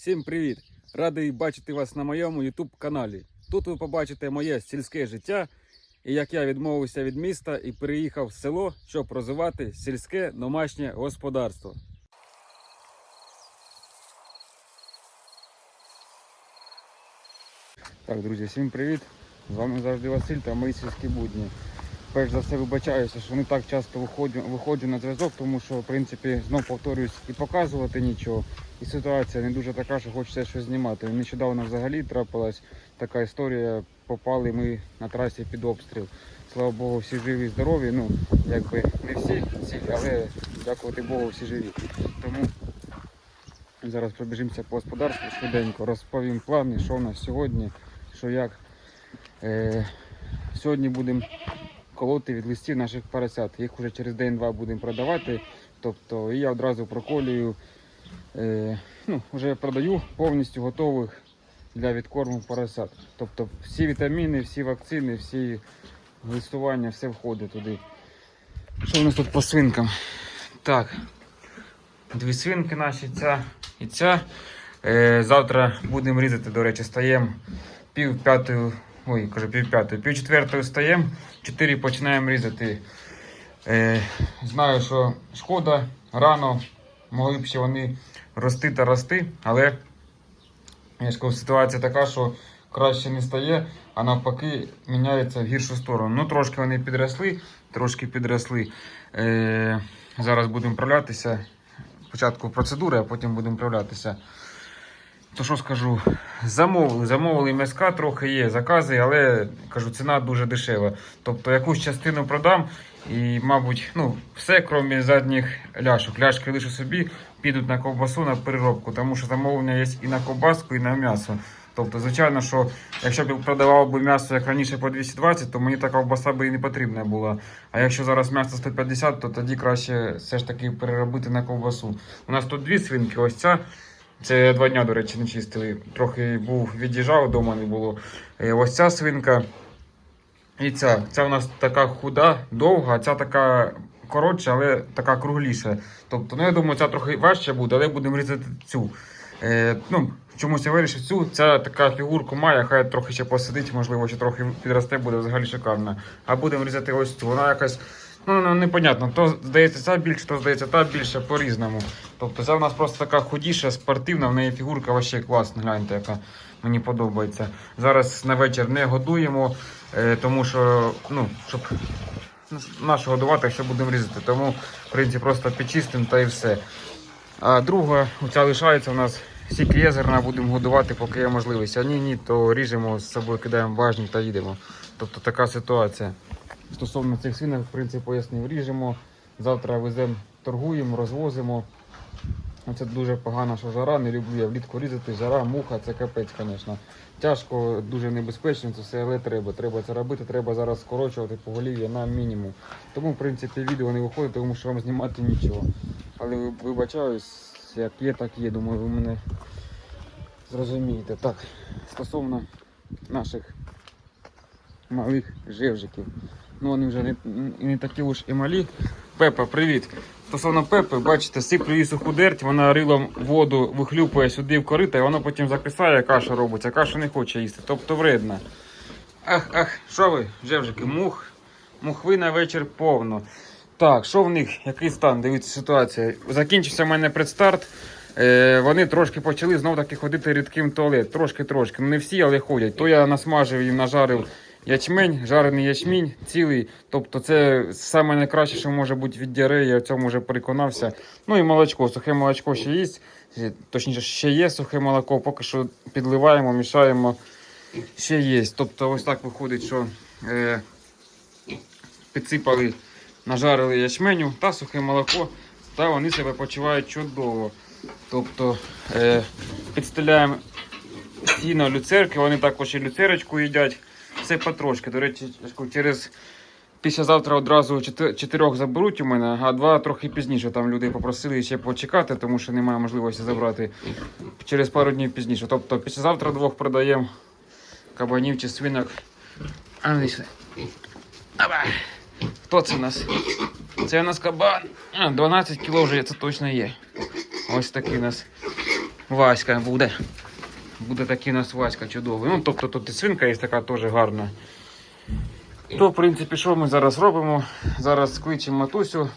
Всім привіт! Радий бачити вас на моєму YouTube каналі. Тут ви побачите моє сільське життя і як я відмовився від міста і переїхав в село, щоб розвивати сільське домашнє господарство. Так, друзі, всім привіт! З вами завжди Василь та мої сільські будні. Перш за все вибачаюся, що не так часто виходжу, виходжу на зв'язок, тому що в принципі знов повторюсь і показувати нічого. І ситуація не дуже така, що хочеться щось знімати. Нещодавно взагалі трапилась така історія. Попали ми на трасі під обстріл. Слава Богу, всі живі і здорові. Ну, якби не всі цілі, але дякувати Богу, всі живі. Тому зараз пробіжимося по господарству швиденько, розповім плани, що в нас сьогодні, що як. Е, сьогодні будемо колоти від листів наших поросят. Їх вже через день-два будемо продавати. Тобто і я одразу проколюю, е, ну, вже продаю повністю готових для відкорму поросят. Тобто всі вітаміни, всі вакцини, всі листування, все входить туди. Що у нас тут по свинкам? Так. Дві свинки наші, ця і ця. Е, завтра будемо різати, до речі, стаємо пів п'ятої, ой, кажу, пів п'ятої, пів четвертої стаємо, чотири починаємо різати. Е, знаю, що шкода, рано могли б ще вони рости та рости, але я ж ситуація така, що краще не стає, а навпаки міняється в гіршу сторону. Ну, трошки вони підросли, трошки підросли. Е, зараз будемо вправлятися. Спочатку процедури, а потім будемо вправлятися. То що скажу, замовили, замовили м'яска, трохи є закази, але кажу, ціна дуже дешева. Тобто якусь частину продам і, мабуть, ну, все, крім задніх ляшок. Ляшки лише собі підуть на ковбасу на переробку, тому що замовлення є і на ковбаску, і на м'ясо. Тобто, звичайно, що якщо б продавав би м'ясо як раніше по 220, то мені така ковбаса би і не потрібна була. А якщо зараз м'ясо 150, то тоді краще все ж таки переробити на ковбасу. У нас тут дві свинки, ось ця. Це два дня, до речі, не чистили. Трохи був від'їжджав, вдома не було. Е, Ось ця свинка. І ця. Ця у нас така худа, довга, а ця така коротша, але така кругліша. Тобто, ну я думаю, ця трохи важче буде, але будемо різати цю. Е, ну, чомусь я вирішив цю. Ця така фігурку має, хай трохи ще посидить, можливо, ще трохи підросте, буде взагалі шикарна. А будемо різати ось цю. Вона якась. Ну, ну непонятно, то здається ця більше, то здається та більше по-різному. Тобто це в нас просто така худіша, спортивна, в неї фігурка вообще класна, гляньте, яка мені подобається. Зараз на вечір не годуємо, е, тому що, ну, щоб нашу годувати, якщо будемо різати. Тому, в принципі, просто підчистимо та і все. А друга, оця лишається у нас сік єзерна, будемо годувати, поки є можливість. А ні, ні, то ріжемо з собою, кидаємо важник та їдемо. Тобто така ситуація. Стосовно цих свинок, в принципі, пояснив, ріжемо. Завтра веземо, торгуємо, розвозимо. Це дуже погано, що жара, не люблю я влітку різати, жара, муха, це капець, звісно. Тяжко, дуже небезпечно, це все, але треба. Треба це робити, треба зараз скорочувати поголів'я на мінімум. Тому, в принципі, відео не виходить, тому що вам знімати нічого. Але ви- вибачаюсь, як є, так є. Думаю, ви мене зрозумієте. Так, стосовно наших малих живжиків. Ну вони вже не, не такі уж і малі. Пепа, привіт. Стосовно Пепи, бачите, сиплю їй суху дерть, вона рилом воду вихлюпує сюди в корита, і воно потім закисає, каша робиться, а кашу не хоче їсти, тобто вредна. Ах, ах, що ви, жевжики, мух, мухви на вечір повно. Так, що в них, який стан? Дивіться ситуація. Закінчився в мене предстарт. Е, вони трошки почали знов таки ходити рідким туалет. Трошки-трошки. Не всі, але ходять. То я насмажив їм, нажарив ячмень, жарений ячмінь цілий. Тобто це саме найкраще, що може бути від діареї, я в цьому вже переконався. Ну і молочко. Сухе молочко ще є. Точніше, ще є сухе молоко, поки що підливаємо, мішаємо. Ще є. Тобто ось так виходить, що е, підсипали, нажарили ячменю та сухе молоко, та вони себе почувають чудово. Тобто е, підстеляємо сіно люцерки, вони також і люцерочку їдять. Все потрошки. До речі, через післязавтра одразу чотир- чотирьох заберуть у мене, а два трохи пізніше. Там люди попросили ще почекати, тому що немає можливості забрати через пару днів пізніше. Тобто післязавтра двох продаємо кабанів чи свинок. А ну Хто це у нас? Це у нас кабан. 12 кіло вже це точно є. Ось такий у нас Васька буде. Буде такий у нас Васька чудовий. Ну, тобто тут і свинка є така теж гарна. То, в принципі, що ми зараз робимо? Зараз кличемо матусю,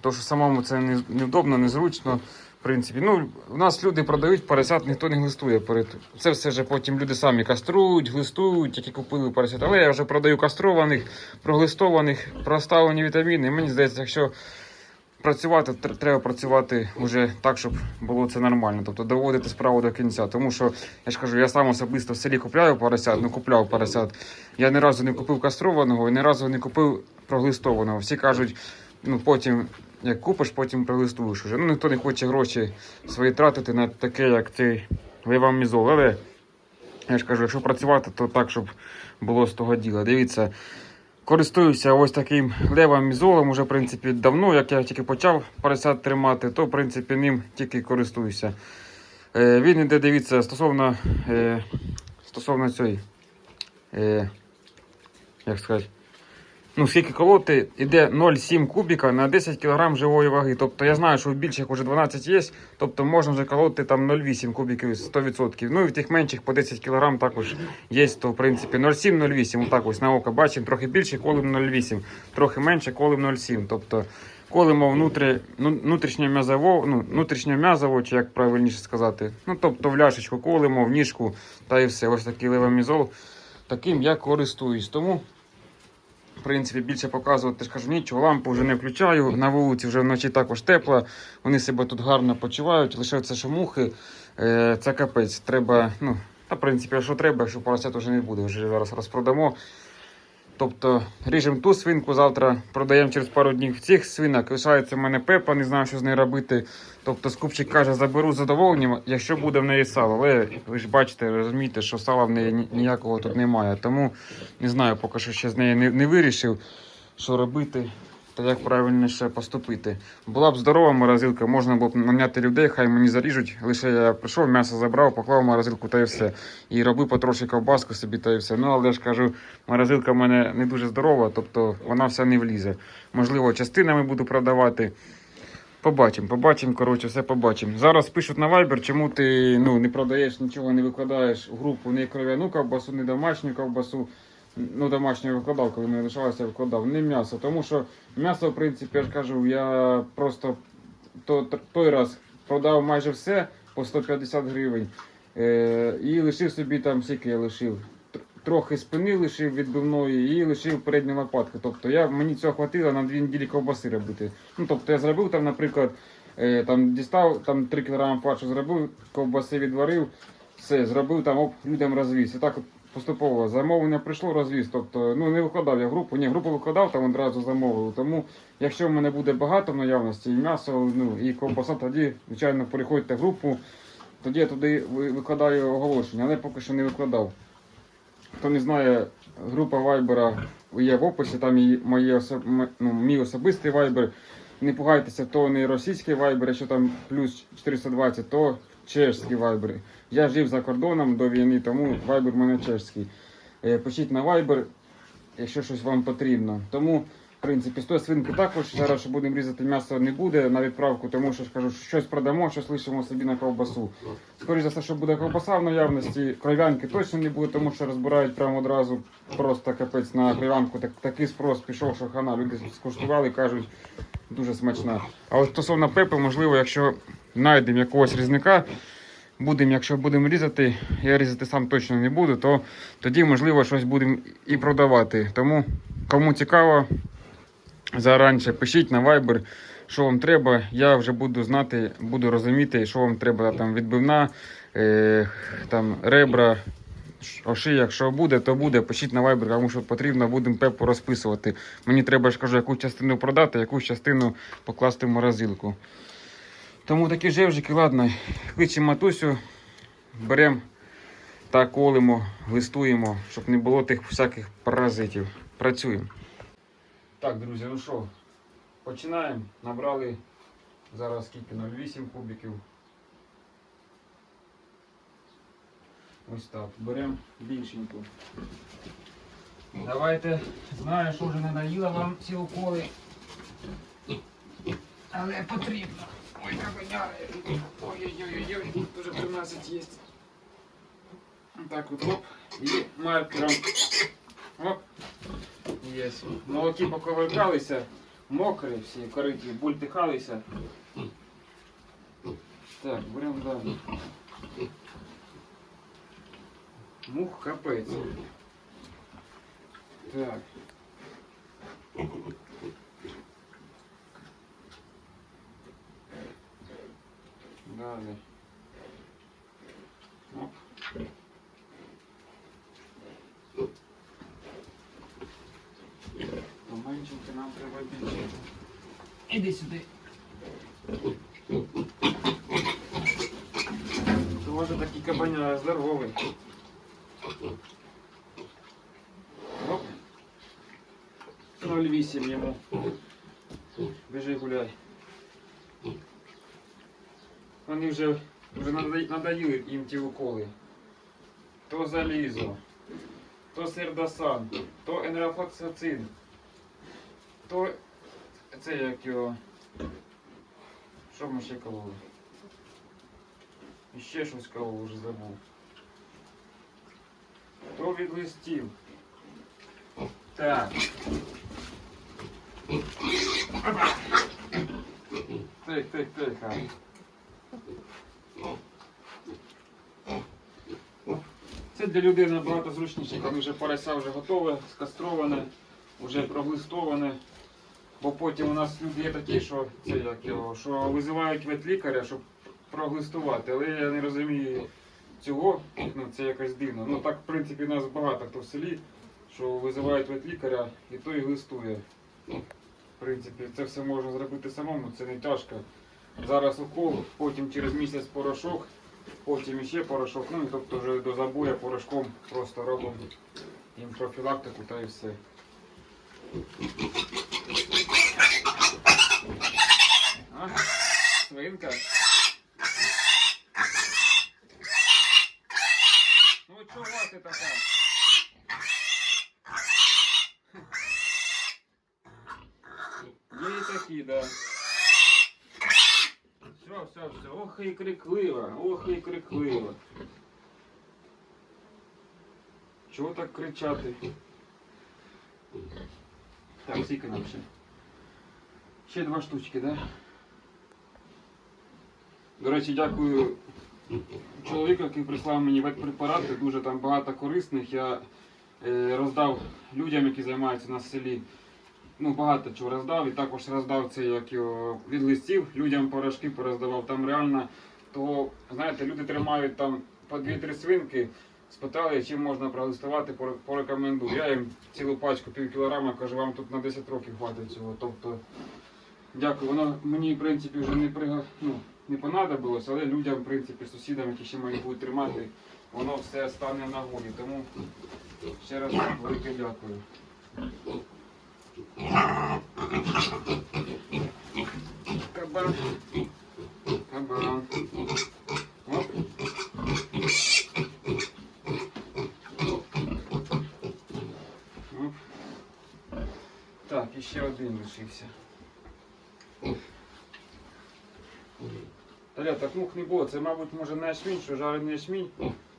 тому що самому це не- невдобно, незручно. В принципі, ну, у нас люди продають поросят, ніхто не глистує. Це все вже потім люди самі каструють, глистують, які купили поросят. Але я вже продаю кастрованих, проглистованих, проставлені вітаміни. Мені здається, якщо працювати, треба працювати вже так, щоб було це нормально. Тобто доводити справу до кінця. Тому що я ж кажу, я сам особисто в селі купляю поросят, ну купляв поросят. Я ні разу не купив кастрованого і ні разу не купив проглистованого. Всі кажуть, ну потім. Як купиш, потім прилистуєш уже. Ну ніхто не хоче гроші свої тратити на таке, як цей левамізол. Але я ж кажу, якщо працювати, то так, щоб було з того діла. Дивіться, користуюся ось таким левамізолом уже, в принципі, давно, як я тільки почав поросят тримати, то в принципі ним тільки користуюся. Е, він іде, дивіться, стосовно, е, стосовно цієї. Е, як сказати. Ну, скільки колоти, іде 0,7 кубіка на 10 кг живої ваги. Тобто я знаю, що в більших вже 12 є, тобто можна вже колоти там 0,8 кубіків 100%. Ну і в тих менших по 10 кг також є, то в принципі 0,7-0,8. Отак ось на око бачимо, трохи більше колим 0,8, трохи менше колим 0,7. Тобто колимо внутрі, ну, внутрішнє м'язово, ну, внутрішнє м'язово, чи як правильніше сказати. Ну, тобто в ляшечку колимо, в ніжку та і все. Ось такий левомізол. Таким я користуюсь. Тому принципі, більше показувати ж кажу нічого. Лампу вже не включаю. На вулиці вже вночі також тепло. Вони себе тут гарно почувають. Лише це, що мухи, е, це капець. Треба, ну, та в принципі, що треба, якщо поросят вже не буде, вже зараз розпродамо. Тобто ріжемо ту свинку, завтра продаємо через пару днів цих свинок. Лишається в мене пепа, не знаю, що з нею робити. Тобто скупчик каже, заберу з задоволенням, якщо буде в неї сало. Але ви ж бачите, розумієте, що сала в неї ніякого тут немає. Тому не знаю, поки що ще з нею не, не вирішив, що робити та як правильніше поступити. Була б здорова морозилка, можна було б наняти людей, хай мені заріжуть. Лише я прийшов, м'ясо забрав, поклав морозилку та й все. І робив потрошки ковбаску собі та й все. Ну але ж кажу, морозилка в мене не дуже здорова, тобто вона вся не влізе. Можливо, частинами буду продавати. Побачимо, побачимо, коротше, все побачимо. Зараз пишуть на Viber, чому ти ну, не продаєш нічого, не викладаєш в групу не кров'яну ковбасу, не домашню ковбасу. Ну, домашню викладав, коли не лишалося, викладав. Не м'ясо. Тому що м'ясо, в принципі, я ж кажу, я просто то, той раз продав майже все по 150 гривень. Е, і лишив собі там, скільки я лишив. Трохи спини лишив відбивної і лишив передні лопатки. Тобто я, мені цього хватило на дві неділі ковбаси робити. Ну, тобто я зробив там, наприклад, е, там дістав там 3 кг фаршу зробив, ковбаси відварив, все, зробив там, оп, людям розвіз. І так от поступово замовлення прийшло, розвіз. Тобто, ну не викладав я групу, ні, групу викладав, там одразу замовив. Тому якщо в мене буде багато в наявності, і м'ясо, ну і ковбаса, тоді, звичайно, переходьте в групу. Тоді я туди викладаю оголошення, але поки що не викладав. Хто не знає, група Viber є в описі, там мої осо- м- ну, мій особистий Viber. Не пугайтеся, то не російський Viber, якщо там плюс 420, то чешський Viber. Я жив за кордоном до війни, тому Viber в мене чешський. Е, Пишіть на Viber, якщо щось вам потрібно. Тому, в принципі, з тої свинки також зараз, що будемо різати м'ясо, не буде на відправку, тому що кажу, щось продамо, щось лишимо собі на ковбасу. Скоріше за все, що буде ковбаса в наявності, кров'янки точно не буде, тому що розбирають прямо одразу просто капець на кров'янку. Так, такий спрос пішов, що хана. Люди скуштували, кажуть, дуже смачна. А от стосовно пепи, можливо, якщо знайдемо якогось різника, будемо, якщо будемо різати, я різати сам точно не буду, то тоді, можливо, щось будемо і продавати. Тому, кому цікаво, заранше пишіть на Viber, що вам треба. Я вже буду знати, буду розуміти, що вам треба там відбивна, е, там ребра. Оши, якщо буде, то буде. Пишіть на Viber, кому що потрібно, будемо пепу розписувати. Мені треба ж кажу, яку частину продати, яку частину покласти в морозилку. Тому такі жевжики, ладно, кличемо матусю, беремо та колимо, листуємо, щоб не було тих всяких паразитів. Працюємо. Так, друзі, ну що, починаємо. Набрали зараз скільки 0,8 кубиків. Ось так. Беремо більшеньку. Давайте. Знаю, що вже надоїло вам ці уколи. Але потрібно. Ой, кабаняри. Ой-ой-ой, уже 13 є. Так от оп. І маркером. Оп. Є. Молоки поковиркалися, мокрі всі, кориті, бультихалися. Так, беремо далі. Мух капець. Так. Далі. Оп. Поменшеньки нам треба більше. Іди сюди. Тоже такий кабаня здоровий. Оп. 0,8 йому. Біжи гуляй. Вони вже, вже надоїли їм ті уколи. То залізо, то сердосан, то енерофлоксацин, то це як його. Що ми ще кололи? І ще щось кололи вже забув. То від листів. Так. Тих, тих, тихо. Це для людей набагато зручніше, коли вже порося вже готове, скастроване, вже проглистоване. Бо потім у нас люди є такі, що це як його, що визивають ветлікаря, щоб проглистувати. Але я не розумію цього, ну це якось дивно. Ну так, в принципі, нас багато хто в селі, що визивають ветлікаря і той глистує. В принципі, це все можна зробити самому, це не тяжко. Зараз укол, потім через місяць порошок, потім ще порошок, ну і тобто вже до забоя порошком просто робимо їм профілактику та і все. А, свинка. Ну чого ти така? Є і такі, да. Все, все, все. Ох і криклива, ох і криклива. Чого так кричати? Так, скільки нам ще? Ще два штучки, да? До речі, дякую чоловіку, який прислав мені ветпрепарати. Дуже там багато корисних. Я е, роздав людям, які займаються на селі. Ну, багато чого роздав. І також роздав це як його, від листів. Людям порошки пороздавав. Там реально, то, знаєте, люди тримають там по 2-3 свинки. Спитали, чим можна пролистувати, пор- порекомендую. Я їм цілу пачку пів кілограма, кажу, вам тут на 10 років хватить цього. Тобто, дякую. Воно мені, в принципі, вже не прига... ну, не понадобилось, але людям, в принципі, сусідам, які ще мають будуть тримати, воно все стане в нагоді. Тому ще раз велике дякую. Кабан. Кабан. Оп. Оп. Так, і ще один лишився. Таля, так мух не було. Це, мабуть, може не ячмінь, що жарений ячмінь.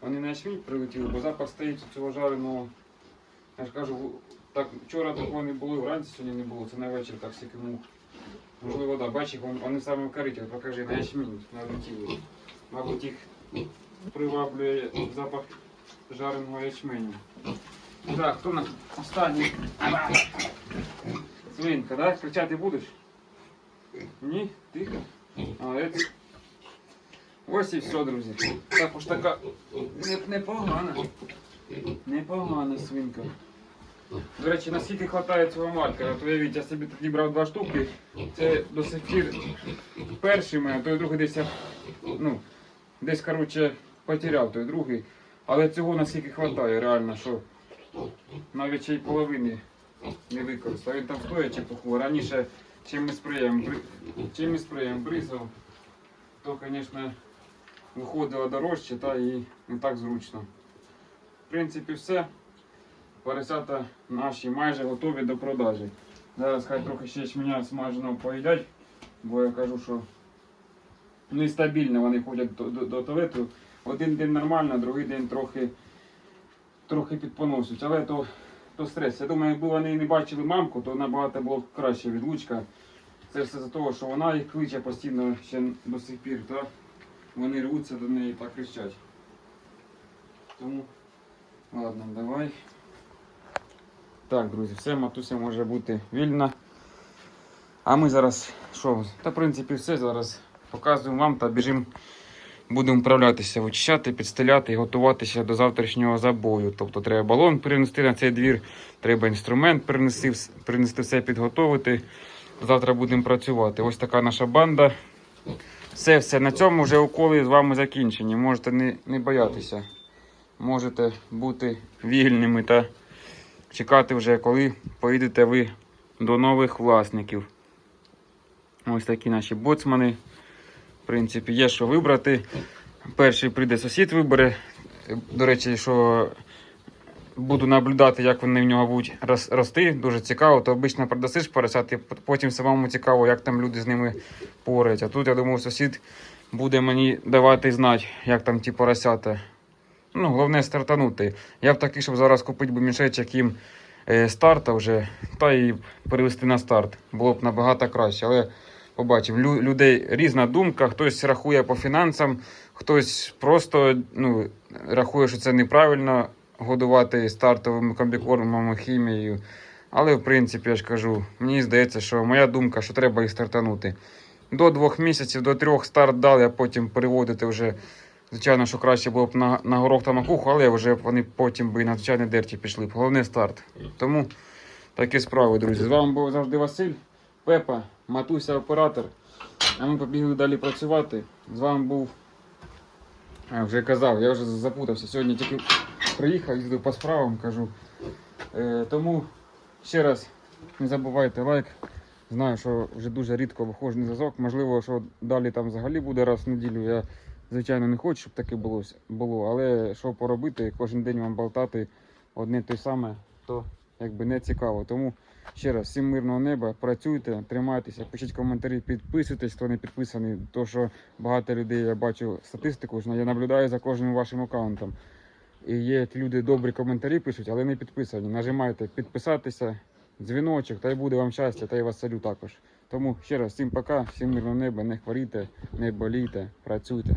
Вони на ячмінь прилетіли, бо запах стоїть у цього жареного. Я ж кажу, так, вчора такого не було, вранці сьогодні не було, це на вечір так стільки мух. Можливо, да, бач їх, вони саме в кариті, покажи, на ячмінь налетіли. Мабуть, їх приваблює запах жареного ячменю. Так, хто на останній? Свинка, да? Кричати будеш? Ні? Тихо? А, это... Ось і все, друзі. Також така не- непогана. Непогана свинка. До речі, наскільки вистачає цього маркера, от уявіть, я собі тоді брав два штуки. Це до сих пір перший мене, той другий десь я, ну, десь, коротше, потеряв той другий. Але цього наскільки вистачає, реально, що навіть й половини не використав. Він там стоячи похуй. Раніше чим ми спреєм, чим ми спреєм бризав, то, звісно, виходило дорожче та і не так зручно. В принципі, все. Поросята наші майже готові до продажі. Зараз хай трохи ще ячменя смаженого поїдять, бо я кажу, що нестабільно вони ходять до, до, до туалету. Один день нормально, другий день трохи, трохи підпоносять. Але то, то стрес. Я думаю, якби вони не бачили мамку, то набагато було краще відлучка. Це все за того, що вона їх кличе постійно ще до сих пір, то вони рвуться до неї та кричать. Тому, ладно, давай. Так, друзі, все, матуся може бути вільна. А ми зараз що? Та в принципі все зараз показуємо вам та біжимо. Будемо вправлятися, вичищати, підстеляти і готуватися до завтрашнього забою. Тобто треба балон перенести на цей двір, треба інструмент перенести, перенести все підготовити. Завтра будемо працювати. Ось така наша банда. Все, все. На цьому вже уколи з вами закінчені. Можете не, не боятися. Можете бути вільними та чекати вже, коли поїдете ви до нових власників. Ось такі наші боцмани. В принципі, є що вибрати. Перший прийде сусід вибере. До речі, що буду наблюдати, як вони в нього будуть рости. Дуже цікаво. То обично продасиш поросят, і потім самому цікаво, як там люди з ними пораються. Тут, я думаю, сусід буде мені давати знати, як там ті поросята. Ну, головне стартанути. Я б такий, щоб зараз купити би мішечок їм е, старта вже, та і перевести на старт. Було б набагато краще. Але побачимо, лю- людей різна думка, хтось рахує по фінансам, хтось просто ну, рахує, що це неправильно годувати стартовими комбікормами, хімією. Але в принципі, я ж кажу, мені здається, що моя думка, що треба їх стартанути. До двох місяців, до трьох старт дали, а потім переводити вже. Звичайно, що краще було б на, на горох та макуху, але вже вони потім би на звичайний дерті пішли б. Головне старт. Тому такі справи, друзі. З вами був завжди Василь, Пепа, Матуся, оператор. А ми побігли далі працювати. З вами був. А, вже казав, я вже запутався. Сьогодні тільки приїхав, їздив по справам, кажу. Е, тому ще раз не забувайте лайк. Знаю, що вже дуже рідко виходжу на зв'язок. Можливо, що далі там взагалі буде раз в неділю. Я звичайно не хочу, щоб таке було, було. але що поробити, кожен день вам болтати одне те саме, то якби не цікаво. Тому ще раз всім мирного неба, працюйте, тримайтеся, пишіть коментарі, підписуйтесь, хто не підписаний. То що багато людей я бачу статистику, я наблюдаю за кожним вашим аккаунтом. І є люди добрі коментарі пишуть, але не підписані. Нажимайте підписатися, дзвіночок, та й буде вам щастя, та й Василю також. Тому ще раз всім пока, всім мирного неба, не хворійте, не болійте, працюйте.